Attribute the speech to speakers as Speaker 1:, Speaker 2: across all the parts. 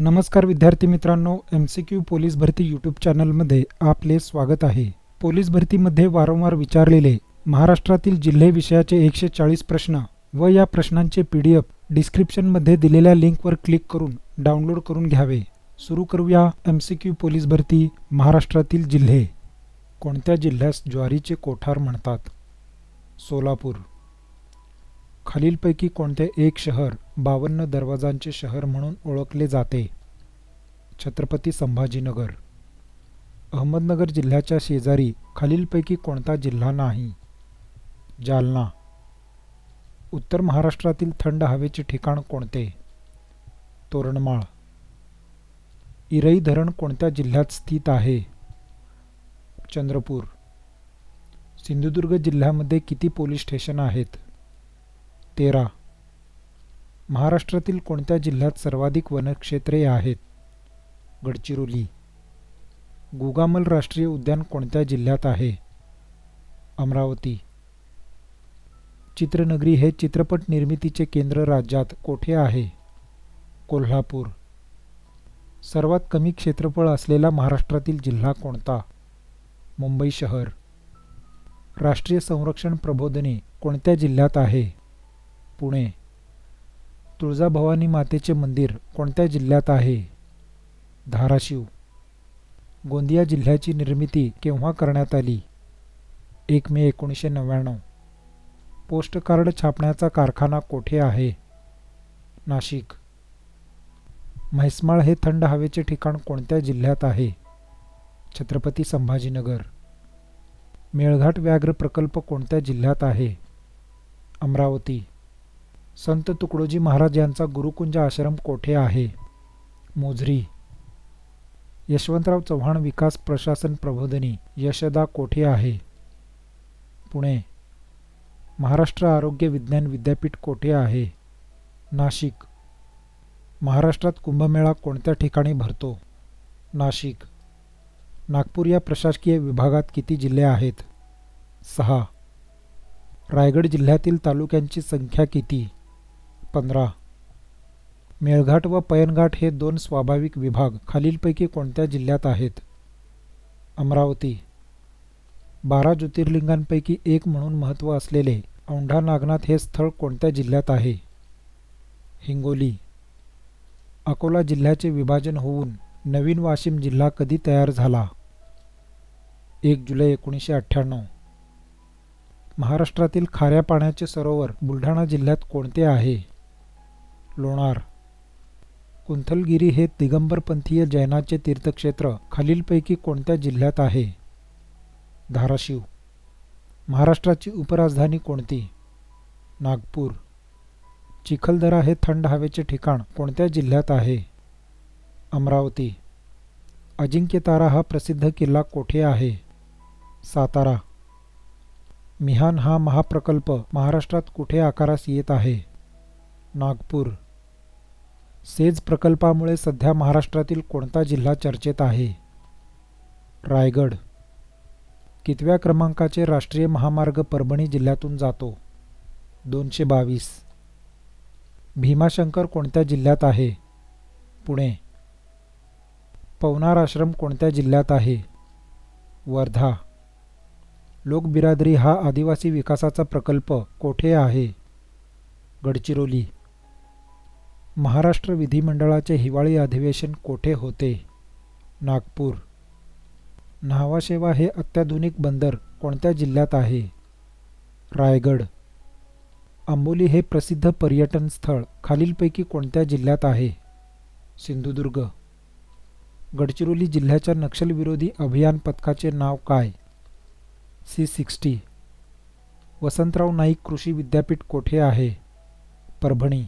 Speaker 1: नमस्कार विद्यार्थी मित्रांनो एम सी क्यू पोलीस भरती यूट्यूब चॅनलमध्ये आपले स्वागत आहे पोलीस भरतीमध्ये वारंवार विचारलेले महाराष्ट्रातील जिल्हे विषयाचे एकशे चाळीस प्रश्न व या प्रश्नांचे पी डी एफ डिस्क्रिप्शनमध्ये दिलेल्या लिंकवर क्लिक करून डाउनलोड करून घ्यावे सुरू करूया एम सी क्यू पोलीस भरती महाराष्ट्रातील जिल्हे
Speaker 2: कोणत्या जिल्ह्यास ज्वारीचे कोठार म्हणतात सोलापूर खालीलपैकी कोणते एक शहर बावन्न दरवाजांचे शहर म्हणून ओळखले जाते छत्रपती संभाजीनगर अहमदनगर जिल्ह्याच्या शेजारी खालीलपैकी कोणता जिल्हा नाही जालना उत्तर महाराष्ट्रातील थंड हवेचे ठिकाण कोणते तोरणमाळ इरई धरण कोणत्या जिल्ह्यात स्थित आहे चंद्रपूर सिंधुदुर्ग जिल्ह्यामध्ये किती पोलीस स्टेशन आहेत तेरा महाराष्ट्रातील कोणत्या जिल्ह्यात सर्वाधिक वनक्षेत्रे आहेत गडचिरोली गुगामल राष्ट्रीय उद्यान कोणत्या जिल्ह्यात आहे अमरावती चित्रनगरी हे चित्रपट निर्मितीचे केंद्र राज्यात कोठे आहे कोल्हापूर सर्वात कमी क्षेत्रफळ असलेला महाराष्ट्रातील जिल्हा कोणता मुंबई शहर राष्ट्रीय संरक्षण प्रबोधने कोणत्या जिल्ह्यात आहे पुणे तुळजाभवानी मातेचे मंदिर कोणत्या जिल्ह्यात आहे धाराशिव गोंदिया जिल्ह्याची निर्मिती केव्हा करण्यात आली एक मे एकोणीसशे नव्याण्णव पोस्टकार्ड छापण्याचा कारखाना कोठे आहे नाशिक म्हैसमाळ हे थंड हवेचे ठिकाण कोणत्या जिल्ह्यात आहे छत्रपती संभाजीनगर मेळघाट व्याघ्र प्रकल्प कोणत्या जिल्ह्यात आहे अमरावती संत तुकडोजी महाराज यांचा गुरुकुंज आश्रम कोठे आहे मोझरी यशवंतराव चव्हाण विकास प्रशासन प्रबोधनी यशदा कोठे आहे पुणे महाराष्ट्र आरोग्य विज्ञान विद्यापीठ कोठे आहे नाशिक महाराष्ट्रात कुंभमेळा कोणत्या ठिकाणी भरतो नाशिक नागपूर या प्रशासकीय विभागात किती जिल्हे आहेत सहा रायगड जिल्ह्यातील तालुक्यांची संख्या किती पंधरा मेळघाट व पैनघाट हे दोन स्वाभाविक विभाग खालीलपैकी कोणत्या जिल्ह्यात आहेत अमरावती बारा ज्योतिर्लिंगांपैकी एक म्हणून महत्त्व असलेले औंढा नागनाथ हे स्थळ कोणत्या जिल्ह्यात आहे हिंगोली अकोला जिल्ह्याचे विभाजन होऊन नवीन वाशिम जिल्हा कधी तयार झाला एक जुलै एकोणीसशे अठ्ठ्याण्णव महाराष्ट्रातील खाऱ्या पाण्याचे सरोवर बुलढाणा जिल्ह्यात कोणते आहे लोणार कुंथलगिरी हे दिगंबरपंथीय जैनाचे तीर्थक्षेत्र खालीलपैकी कोणत्या जिल्ह्यात आहे धाराशिव महाराष्ट्राची उपराजधानी कोणती नागपूर चिखलदरा हे थंड हवेचे ठिकाण कोणत्या जिल्ह्यात आहे अमरावती अजिंक्यतारा हा प्रसिद्ध किल्ला कोठे आहे सातारा मिहान हा महाप्रकल्प महाराष्ट्रात कुठे आकारास येत आहे नागपूर सेज प्रकल्पामुळे सध्या महाराष्ट्रातील कोणता जिल्हा चर्चेत आहे रायगड कितव्या क्रमांकाचे राष्ट्रीय महामार्ग परभणी जिल्ह्यातून जातो दोनशे बावीस भीमाशंकर कोणत्या जिल्ह्यात आहे पुणे पवनार आश्रम कोणत्या जिल्ह्यात आहे वर्धा लोकबिरादरी हा आदिवासी विकासाचा प्रकल्प कोठे आहे गडचिरोली महाराष्ट्र विधिमंडळाचे हिवाळी अधिवेशन कोठे होते नागपूर न्हावाशेवा हे अत्याधुनिक बंदर कोणत्या जिल्ह्यात आहे रायगड आंबोली हे प्रसिद्ध पर्यटन स्थळ खालीलपैकी कोणत्या जिल्ह्यात आहे सिंधुदुर्ग गडचिरोली जिल्ह्याच्या नक्षलविरोधी अभियान पथकाचे नाव काय सी सिक्स्टी वसंतराव नाईक कृषी विद्यापीठ कोठे आहे परभणी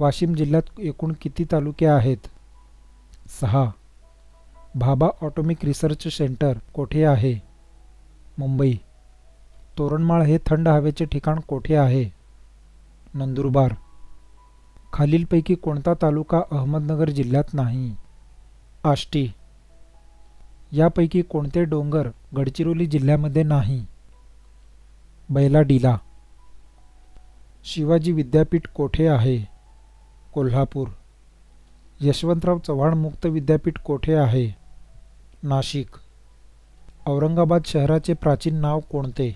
Speaker 2: वाशिम जिल्ह्यात एकूण किती तालुके आहेत सहा भाभा ऑटोमिक रिसर्च सेंटर कोठे आहे मुंबई तोरणमाळ हे थंड हवेचे ठिकाण कोठे आहे नंदुरबार खालीलपैकी कोणता तालुका अहमदनगर जिल्ह्यात नाही आष्टी यापैकी कोणते डोंगर गडचिरोली जिल्ह्यामध्ये नाही बैलाडीला शिवाजी विद्यापीठ कोठे आहे कोल्हापूर यशवंतराव चव्हाण मुक्त विद्यापीठ कोठे आहे नाशिक औरंगाबाद शहराचे प्राचीन नाव कोणते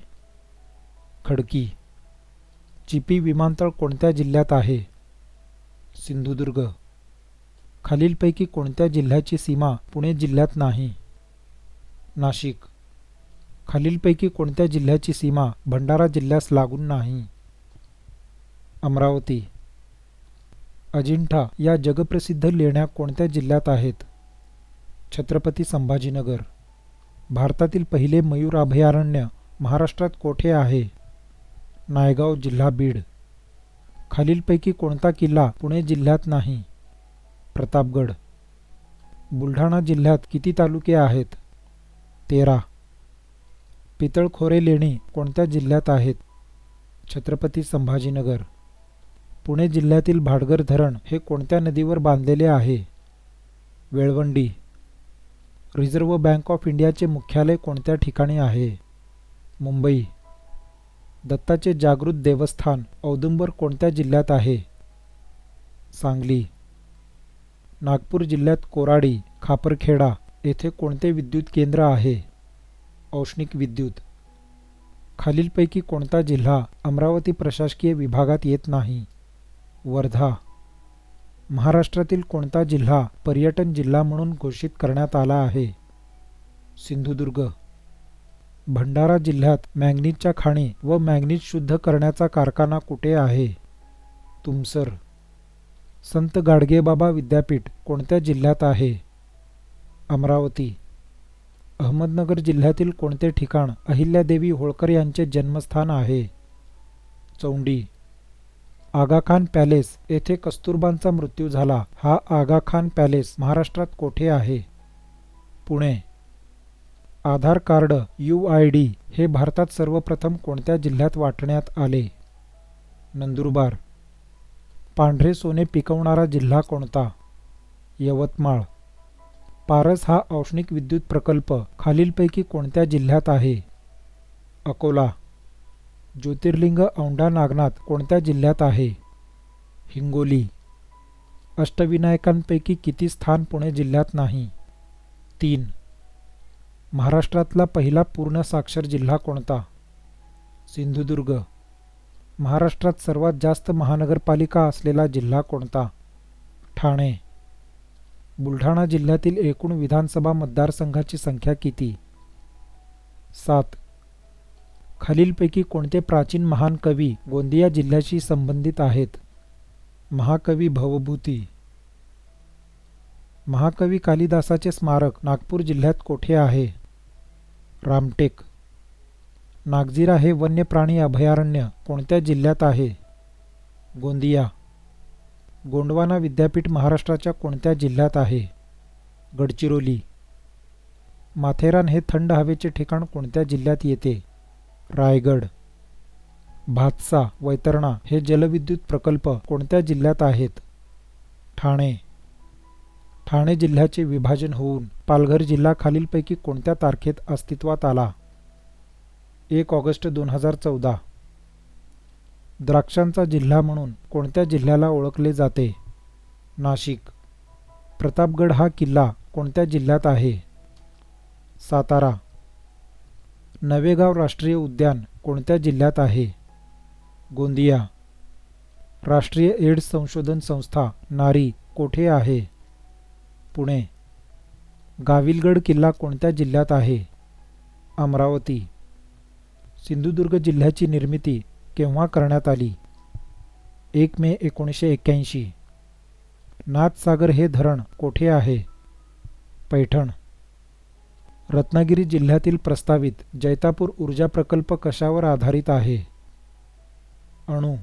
Speaker 2: खडकी चिपी विमानतळ कोणत्या जिल्ह्यात आहे सिंधुदुर्ग खालीलपैकी कोणत्या जिल्ह्याची सीमा पुणे जिल्ह्यात नाही नाशिक खालीलपैकी कोणत्या जिल्ह्याची सीमा भंडारा जिल्ह्यास लागून नाही अमरावती अजिंठा या जगप्रसिद्ध लेण्या कोणत्या जिल्ह्यात आहेत छत्रपती संभाजीनगर भारतातील पहिले मयूर अभयारण्य महाराष्ट्रात कोठे आहे नायगाव जिल्हा बीड खालीलपैकी कोणता किल्ला पुणे जिल्ह्यात नाही प्रतापगड बुलढाणा जिल्ह्यात किती तालुके आहेत तेरा पितळखोरे लेणी कोणत्या जिल्ह्यात आहेत छत्रपती संभाजीनगर पुणे जिल्ह्यातील भाडगर धरण हे कोणत्या नदीवर बांधलेले आहे वेळवंडी रिझर्व्ह बँक ऑफ इंडियाचे मुख्यालय कोणत्या ठिकाणी आहे मुंबई दत्ताचे जागृत देवस्थान औदुंबर कोणत्या जिल्ह्यात आहे सांगली नागपूर जिल्ह्यात कोराडी खापरखेडा येथे कोणते विद्युत केंद्र आहे औष्णिक विद्युत खालीलपैकी कोणता जिल्हा अमरावती प्रशासकीय विभागात येत नाही वर्धा महाराष्ट्रातील कोणता जिल्हा पर्यटन जिल्हा म्हणून घोषित करण्यात आला आहे सिंधुदुर्ग भंडारा जिल्ह्यात मॅग्नीजच्या खाणी व मॅग्नीज शुद्ध करण्याचा कारखाना कुठे आहे तुमसर संत गाडगेबाबा विद्यापीठ कोणत्या जिल्ह्यात आहे अमरावती अहमदनगर जिल्ह्यातील कोणते ठिकाण अहिल्यादेवी होळकर यांचे जन्मस्थान आहे चौंडी आगा खान पॅलेस येथे कस्तुरबांचा मृत्यू झाला हा आगा खान पॅलेस महाराष्ट्रात कोठे आहे Pune Aadhaar card U I D हे भारतात सर्वप्रथम कोणत्या जिल्ह्यात वाटण्यात आले नंदुरबार पांढरे सोने पिकवणारा जिल्हा कोणता यवतमाळ पारस हा औष्णिक विद्युत प्रकल्प खालीलपैकी कोणत्या जिल्ह्यात आहे अकोला ज्योतिर्लिंग औंढा नागनाथ कोणत्या जिल्ह्यात आहे हिंगोली अष्टविनायकांपैकी किती स्थान पुणे जिल्ह्यात नाही तीन महाराष्ट्रातला पहिला पूर्ण साक्षर जिल्हा कोणता सिंधुदुर्ग महाराष्ट्रात सर्वात जास्त महानगरपालिका असलेला जिल्हा कोणता ठाणे बुलढाणा जिल्ह्यातील एकूण विधानसभा मतदारसंघाची संख्या किती सात खालीलपैकी कोणते प्राचीन महान कवी गोंदिया जिल्ह्याशी संबंधित आहेत महाकवी भवभूती महाकवी कालिदासाचे स्मारक नागपूर जिल्ह्यात कोठे आहे रामटेक नागझिरा हे वन्यप्राणी अभयारण्य कोणत्या जिल्ह्यात आहे गोंदिया गोंडवाना विद्यापीठ महाराष्ट्राच्या कोणत्या जिल्ह्यात आहे गडचिरोली माथेरान हे थंड हवेचे ठिकाण कोणत्या जिल्ह्यात येते रायगड भातसा वैतरणा हे जलविद्युत प्रकल्प कोणत्या जिल्ह्यात आहेत ठाणे ठाणे जिल्ह्याचे विभाजन होऊन पालघर जिल्हा खालीलपैकी कोणत्या तारखेत अस्तित्वात आला एक ऑगस्ट दोन हजार चौदा द्राक्षांचा जिल्हा म्हणून कोणत्या जिल्ह्याला ओळखले जाते नाशिक प्रतापगड हा किल्ला कोणत्या जिल्ह्यात आहे सातारा नवेगाव राष्ट्रीय उद्यान कोणत्या जिल्ह्यात आहे गोंदिया राष्ट्रीय एड्स संशोधन संस्था नारी कोठे आहे पुणे गाविलगड किल्ला कोणत्या जिल्ह्यात आहे अमरावती सिंधुदुर्ग जिल्ह्याची निर्मिती केव्हा करण्यात आली एक मे एकोणीसशे एक्क्याऐंशी नाथसागर हे धरण कोठे आहे पैठण रत्नागिरी जिल्ह्यातील प्रस्तावित जैतापूर ऊर्जा प्रकल्प कशावर आधारित आहे अणू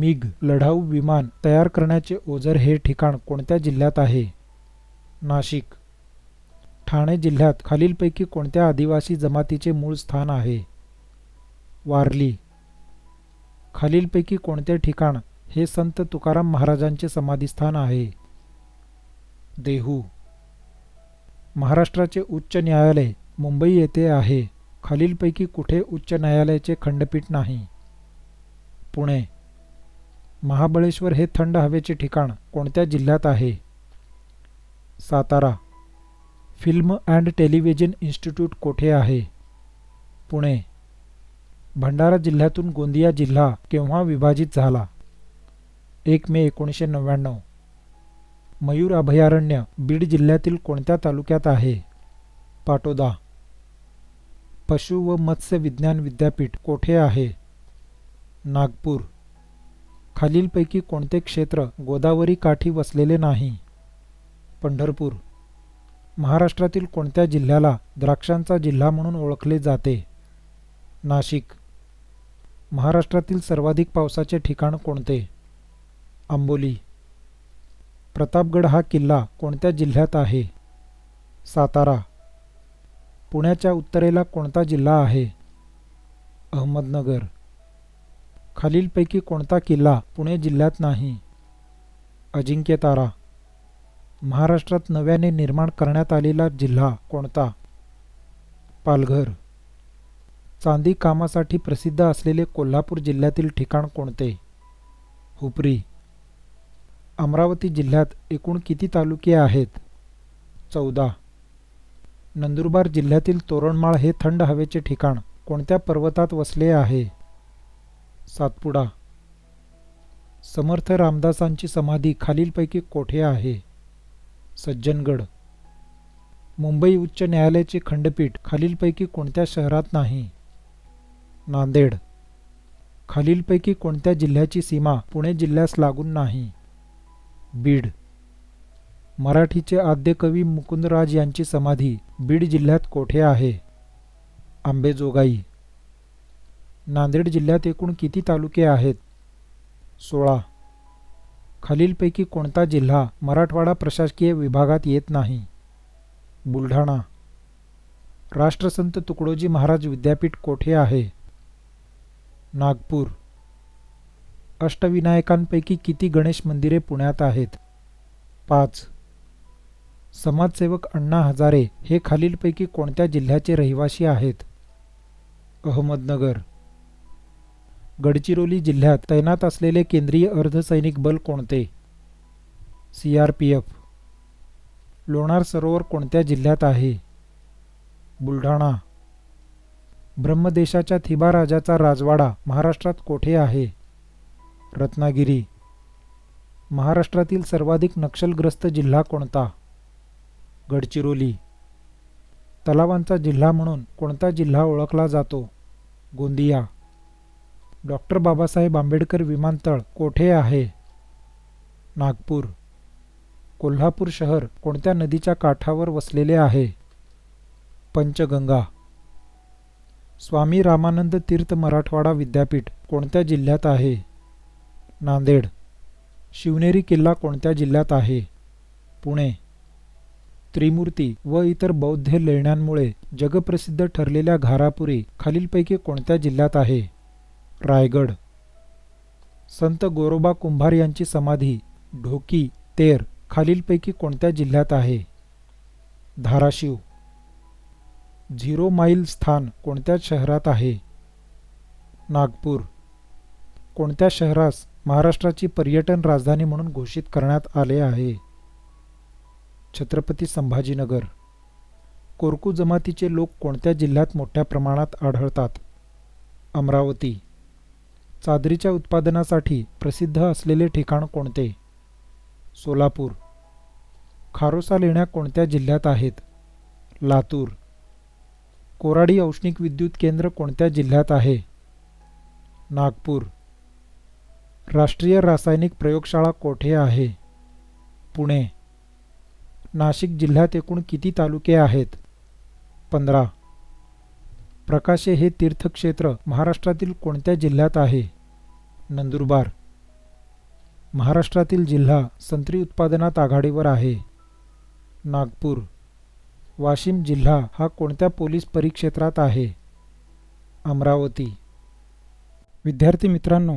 Speaker 2: मिग लढाऊ विमान तयार करण्याचे ओझर हे ठिकाण कोणत्या जिल्ह्यात आहे नाशिक ठाणे जिल्ह्यात खालीलपैकी कोणत्या आदिवासी जमातीचे मूळ स्थान आहे वारली खालीलपैकी कोणते ठिकाण हे संत तुकाराम महाराजांचे समाधीस्थान आहे देहू महाराष्ट्राचे उच्च न्यायालय मुंबई येथे आहे खालीलपैकी कुठे उच्च न्यायालयाचे खंडपीठ नाही पुणे महाबळेश्वर हे थंड हवेचे ठिकाण कोणत्या जिल्ह्यात आहे Satara film and television institute कोठे आहे पुणे भंडारा जिल्ह्यातून गोंदिया जिल्हा केव्हा विभाजित झाला एक मे एकोणीसशे नव्याण्णव मयूर अभयारण्य बीड जिल्ह्यातील कोणत्या तालुक्यात आहे पाटोदा पशु व मत्स्य विज्ञान विद्यापीठ कोठे आहे नागपूर खालीलपैकी कोणते क्षेत्र गोदावरी काठी वसलेले नाही पंढरपूर महाराष्ट्रातील कोणत्या जिल्ह्याला द्राक्षांचा जिल्हा म्हणून ओळखले जाते नाशिक महाराष्ट्रातील सर्वाधिक पावसाचे ठिकाण कोणते आंबोली प्रतापगड हा किल्ला कोणत्या जिल्ह्यात आहे सातारा पुण्याच्या उत्तरेला कोणता जिल्हा आहे अहमदनगर खालीलपैकी कोणता किल्ला पुणे जिल्ह्यात नाही अजिंक्यतारा महाराष्ट्रात नव्याने निर्माण करण्यात आलेला जिल्हा कोणता पालघर चांदी कामासाठी प्रसिद्ध असलेले कोल्हापूर जिल्ह्यातील ठिकाण कोणते हुपरी अमरावती जिल्ह्यात एकूण किती तालुके आहेत चौदा नंदुरबार जिल्ह्यातील तोरणमाळ हे थंड हवेचे ठिकाण कोणत्या पर्वतात वसले आहे सातपुडा समर्थ रामदासांची समाधी खालीलपैकी कोठे आहे सज्जनगड मुंबई उच्च न्यायालयाचे खंडपीठ खालीलपैकी कोणत्या शहरात नाही नांदेड खालीलपैकी कोणत्या जिल्ह्याची सीमा पुणे जिल्ह्यास लागून नाही बीड मराठीचे आद्य कवी मुकुंदराज यांची समाधी बीड जिल्ह्यात कोठे आहे आंबेजोगाई नांदेड जिल्ह्यात एकूण किती तालुके आहेत सोळा खालीलपैकी कोणता जिल्हा मराठवाडा प्रशासकीय विभागात येत नाही बुलढाणा राष्ट्रसंत तुकडोजी महाराज विद्यापीठ कोठे आहे नागपूर अष्टविनायकांपैकी किती गणेश मंदिरे पुण्यात आहेत पाच समाजसेवक अण्णा हजारे हे खालीलपैकी कोणत्या जिल्ह्याचे रहिवासी आहेत अहमदनगर गडचिरोली जिल्ह्यात तैनात असलेले केंद्रीय अर्धसैनिक बल कोणते C R P F Lonar सरोवर कोणत्या जिल्ह्यात आहे बुलढाणा ब्रह्मदेशाच्या थिबा राजाचा राजवाडा महाराष्ट्रात कोठे आहे रत्नागिरी महाराष्ट्रातील सर्वाधिक नक्षलग्रस्त जिल्हा कोणता गडचिरोली तलावांचा जिल्हा म्हणून कोणता जिल्हा ओळखला जातो गोंदिया डॉक्टर बाबासाहेब आंबेडकर विमानतळ कोठे आहे नागपूर कोल्हापूर शहर कोणत्या नदीच्या काठावर वसलेले आहे पंचगंगा स्वामी रामानंद तीर्थ मराठवाडा विद्यापीठ कोणत्या जिल्ह्यात आहे नांदेड शिवनेरी किल्ला कोणत्या जिल्ह्यात आहे पुणे त्रिमूर्ती व इतर बौद्ध लेण्यांमुळे जगप्रसिद्ध ठरलेल्या घारापुरी खालीलपैकी कोणत्या जिल्ह्यात आहे रायगड संत गोरोबा कुंभार यांची समाधी ढोकी तेर खालीलपैकी कोणत्या जिल्ह्यात आहे धाराशिव झिरो माईल स्थान कोणत्या शहरात आहे नागपूर कोणत्या शहरास महाराष्ट्राची पर्यटन राजधानी म्हणून घोषित करण्यात आले आहे छत्रपती संभाजीनगर कोरकू जमातीचे लोक कोणत्या जिल्ह्यात मोठ्या प्रमाणात आढळतात अमरावती चादरीच्या उत्पादनासाठी प्रसिद्ध असलेले ठिकाण कोणते सोलापूर खारोसा लेण्या कोणत्या जिल्ह्यात आहेत लातूर कोराडी औष्णिक विद्युत केंद्र कोणत्या जिल्ह्यात आहे नागपूर राष्ट्रीय रासायनिक प्रयोगशाळा कोठे आहे पुणे नाशिक जिल्ह्यात एकूण किती तालुके आहेत पंधरा प्रकाशे हे तीर्थक्षेत्र महाराष्ट्रातील कोणत्या जिल्ह्यात आहे नंदुरबार महाराष्ट्रातील जिल्हा संत्री उत्पादनात आघाडीवर आहे नागपूर वाशिम जिल्हा हा कोणत्या पोलीस परिक्षेत्रात आहे अमरावती विद्यार्थी मित्रांनो